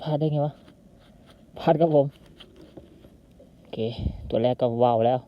พลาดได้ไงวะพาดครับผม โอเค ตัวแรกก็ว้าวแล้ว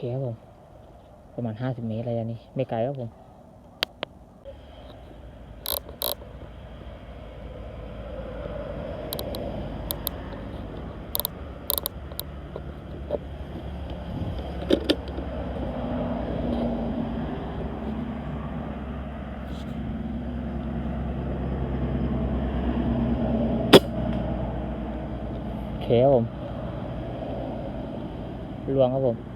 คครับผม ประมาณห้าสิบเมตรอะไรอย่างนี้ ไม่ไกลครับผม โอเคครับผมลวงครับผม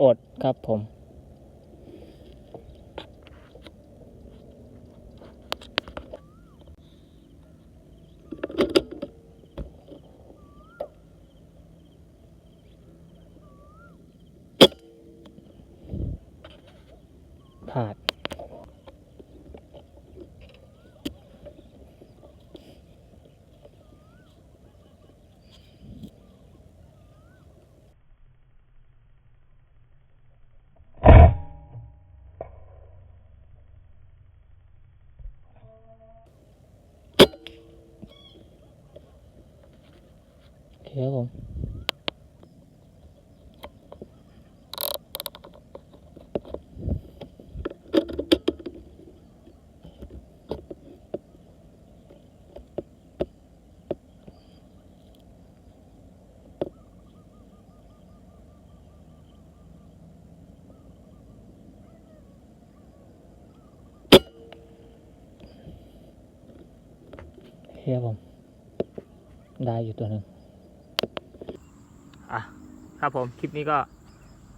อดครับผม คครับผมเคครับผมได้อยู่ตัวหนึ่ง ครับผมคลิปนี้ก็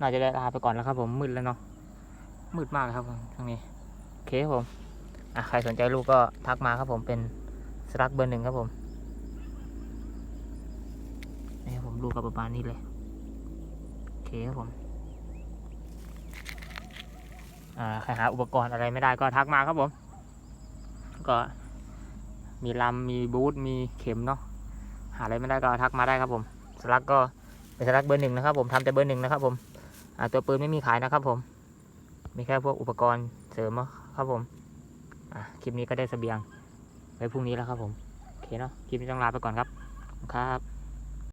น่าจะได้ลาไปก่อนแล้วครับผมมืดแล้วเนาะมืดมากครับผมทางนี้โอเคครับผมอะใครสนใจลูกก็ทักมาครับผมเป็นสลักเบอร์หนึ่งครับผมนี่ผมลูกกับประมาณนี้เลยโอเคครับผมอ่าใครหาอุปกรณ์อะไรไม่ได้ก็ทักมาครับผม ก็มีลำมีบูทมีเข็มเนาะหาอะไรไม่ได้ก็ทักมาได้ครับผมสลักก็ เป็นสลักเบอร์หนึ่งนะครับผมทำแต่เบอร์หนึ่งนะครับผมตัวปืนไม่มีขายนะครับผม มีแค่พวกอุปกรณ์เสริมครับผมคลิปนี้ก็ได้เสบียงไว้พรุ่งนี้แล้วครับผม โอเคเนาะคลิปนี้ต้องลาไปก่อนครับบคุณครับ